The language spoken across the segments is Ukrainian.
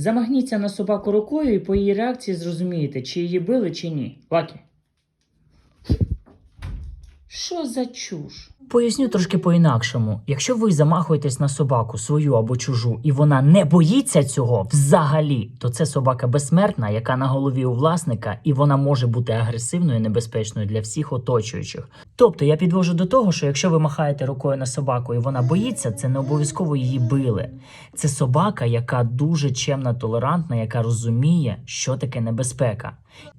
Замахніться на собаку рукою і по її реакції зрозумієте, чи її били, чи ні. Лакі. Що за чуш? Поясню трошки по-інакшому. Якщо ви замахуєтесь на собаку свою або чужу, і вона не боїться цього взагалі, то це собака безсмертна, яка на голові у власника, і вона може бути агресивною і небезпечною для всіх оточуючих. Тобто я підвожу до того, що якщо ви махаєте рукою на собаку і вона боїться, це не обов'язково її били. Це собака, яка дуже чемна, толерантна, яка розуміє, що таке небезпека.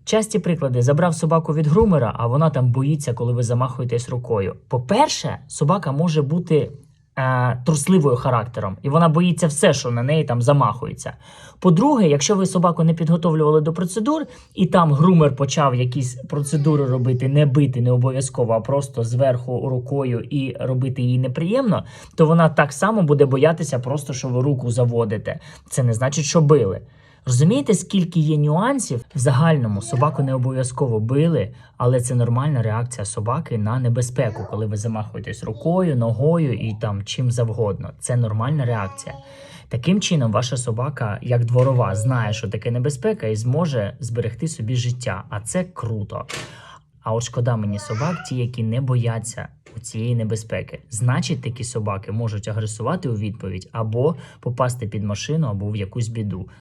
Часті приклади забрав собаку від грумера, а вона там боїться, коли ви замахуєтесь рукою. По-перше, собака може бути е, трусливою характером, і вона боїться все, що на неї там замахується. По-друге, якщо ви собаку не підготовлювали до процедур, і там грумер почав якісь процедури робити, не бити, не обов'язково, а просто зверху рукою і робити їй неприємно, то вона так само буде боятися, просто що ви руку заводите. Це не значить, що били. Розумієте, скільки є нюансів в загальному собаку не обов'язково били, але це нормальна реакція собаки на небезпеку, коли ви замахуєтесь рукою, ногою і там чим завгодно. Це нормальна реакція. Таким чином, ваша собака, як дворова, знає, що таке небезпека, і зможе зберегти собі життя. А це круто. А от шкода мені собак, ті, які не бояться цієї небезпеки. Значить, такі собаки можуть агресувати у відповідь або попасти під машину, або в якусь біду.